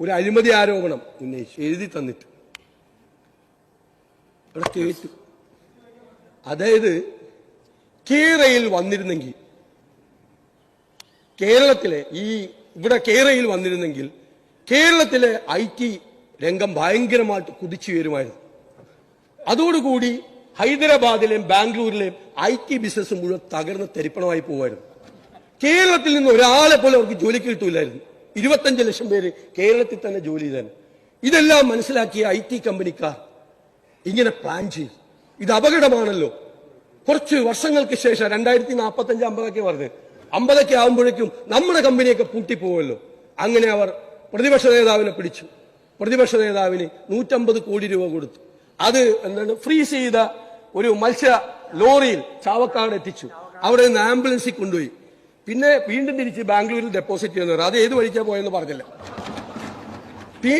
ഒരു അഴിമതി ആരോപണം ഉന്നയിച്ചു. എഴുതി തന്നിട്ട്. ഇവിടെ കേട്ടു. അതായത് കേരയിൽ വന്നിരുന്നെങ്കിൽ കേരളത്തിലെ ഈ ഇവിടെ കേരയിൽ വന്നിരുന്നെങ്കിൽ കേരളത്തിലെ ഐ ടി രംഗം ഭയങ്കരമായിട്ട് കുതിച്ചു വരുമായിരുന്നു. അതോടുകൂടി ഹൈദരാബാദിലെയും ബാംഗ്ലൂരിലെയും ഐ ടി ബിസിനസ് മുഴുവൻ തകർന്ന് തെരിപ്പണമായി പോകുമായിരുന്നു കേരളത്തിൽ നിന്ന് ഒരാളെ പോലും അവർക്ക് ജോലിക്ക് കിട്ടൂലായിരുന്നു. ഇരുപത്തഞ്ച് ലക്ഷം പേര് കേരളത്തിൽ തന്നെ ജോലി ചെയ്താൽ ഇതെല്ലാം മനസ്സിലാക്കിയ ഐ ടി കമ്പനിക്കാർ ഇങ്ങനെ പ്ലാൻ ചെയ്തു ഇത് അപകടമാണല്ലോ. കുറച്ച് വർഷങ്ങൾക്ക് ശേഷം രണ്ടായിരത്തി നാൽപ്പത്തി അഞ്ച് അമ്പതൊക്കെ പറഞ്ഞ് അമ്പതൊക്കെ ആകുമ്പോഴേക്കും നമ്മുടെ കമ്പനിയൊക്കെ പൂട്ടിപ്പോവല്ലോ. അങ്ങനെ അവർ പ്രതിപക്ഷ നേതാവിനെ പിടിച്ചു. പ്രതിപക്ഷ നേതാവിന് നൂറ്റമ്പത് കോടി രൂപ കൊടുത്തു. അത് എന്താണ് ഫ്രീസ് ചെയ്ത ഒരു മത്സ്യ ലോറിയിൽ ചാവക്കാട് എത്തിച്ചു. അവിടെ നിന്ന് ആംബുലൻസിൽ കൊണ്ടുപോയി. പിന്നെ വീണ്ടും തിരിച്ച് ബാംഗ്ലൂരിൽ ഡെപ്പോസിറ്റ് ചെയ്യുന്നവർ അത് ഏത് വഴിക്കാ പോയെന്ന് പറഞ്ഞില്ല.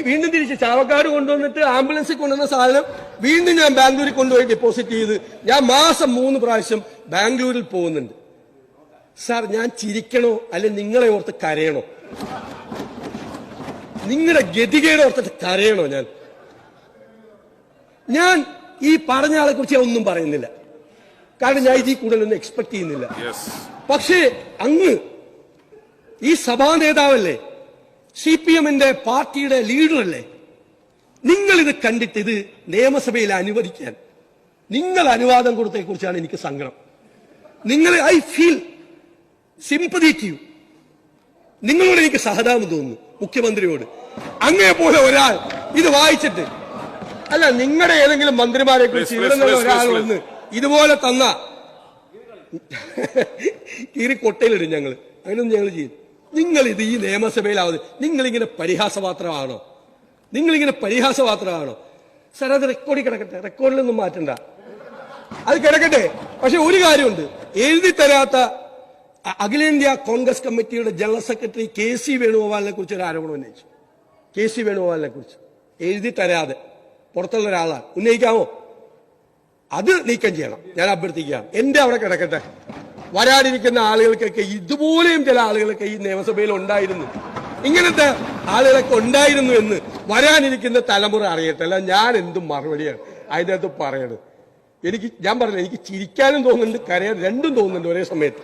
വീണ്ടും തിരിച്ച് ചാവക്കാട് കൊണ്ടുവന്നിട്ട് ആംബുലൻസിൽ കൊണ്ടുവന്ന സാധനം വീണ്ടും ഞാൻ ബാംഗ്ലൂരിൽ കൊണ്ടുപോയി ഡെപ്പോസിറ്റ് ചെയ്ത് ഞാൻ മാസം മൂന്ന് പ്രാവശ്യം ബാംഗ്ലൂരിൽ പോകുന്നുണ്ട്. സാർ ഞാൻ ചിരിക്കണോ? അല്ലെ നിങ്ങളെ ഓർത്ത് കരയണോ? നിങ്ങളുടെ ഗതികേട് ഓർത്തിട്ട് കരയണോ ഞാൻ? ഞാൻ ഈ പറഞ്ഞ ആളെ കുറിച്ച് ഒന്നും പറയുന്നില്ല. കാരണം ഞാൻ ഇതിൽ കൂടുതലൊന്നും എക്സ്പെക്ട് ചെയ്യുന്നില്ല. പക്ഷേ അങ്ങ് ഈ സഭാ നേതാവല്ലേ? സി പി എമ്മിന്റെ പാർട്ടിയുടെ ലീഡറല്ലേ? നിങ്ങൾ ഇത് കണ്ടിട്ട് ഇത് നിയമസഭയിൽ അനുവദിക്കാൻ. നിങ്ങൾ അനുവാദം കൊടുത്തതിനെ കുറിച്ചാണ് എനിക്ക് സങ്കടം. നിങ്ങൾ ഐ ഫീൽ യു. നിങ്ങളോട് എനിക്ക് സഹതാപം തോന്നുന്നു മുഖ്യമന്ത്രിയോട്. അങ്ങേ പോലെ ഒരാൾ ഇത് വായിച്ചിട്ട്. അല്ല നിങ്ങളുടെ ഏതെങ്കിലും മന്ത്രിമാരെ കുറിച്ച് ഇവിടെ ഒരാൾ വന്ന് ഇതുപോലെ തന്ന കീറി കൊട്ടയിലിടും ഞങ്ങൾ അങ്ങനെയൊന്നും ഞങ്ങൾ ചെയ്യും. നിങ്ങൾ ഇത് ഈ നിയമസഭയിലാവുന്നത് നിങ്ങളിങ്ങനെ പരിഹാസപാത്രമാണോ നിങ്ങളിങ്ങനെ പരിഹാസപാത്രമാണോ സാർ അത് റെക്കോർഡിൽ കിടക്കട്ടെ. റെക്കോർഡിലൊന്നും മാറ്റണ്ട. അത് കിടക്കട്ടെ. പക്ഷെ ഒരു കാര്യമുണ്ട്. എഴുതി തരാത്ത അഖിലേന്ത്യാ കോൺഗ്രസ് കമ്മിറ്റിയുടെ ജനറൽ സെക്രട്ടറി കെ സി വേണുഗോപാലിനെ കുറിച്ച് ഒരു ആരോപണം ഉന്നയിച്ചു. കെ സി വേണുഗോപാലിനെ കുറിച്ച്. എഴുതി തരാതെ പുറത്തുള്ള ഒരാളാണ്. ഉന്നയിക്കാമോ? അത് നീക്കം ചെയ്യണം. ഞാൻ അഭ്യർത്ഥിക്കുകയാണ്. എന്റെ അവിടെ കിടക്കട്ടെ. വരാനിരിക്കുന്ന ആളുകൾക്കൊക്കെ ഇതുപോലെയും ചില ആളുകളൊക്കെ ഈ നിയമസഭയിൽ ഉണ്ടായിരുന്നു. ഇങ്ങനത്തെ ആളുകളൊക്കെ ഉണ്ടായിരുന്നു എന്ന് വരാനിരിക്കുന്ന തലമുറ അറിയട്ടെ. അല്ല ഞാൻ എന്തും മറുപടിയാണ് അതിനകത്ത് പറയണത്? എനിക്ക് ഞാൻ പറഞ്ഞു എനിക്ക് ചിരിക്കാനും തോന്നുന്നുണ്ട് കരയാൻ രണ്ടും തോന്നുന്നുണ്ട് ഒരേ സമയത്ത്.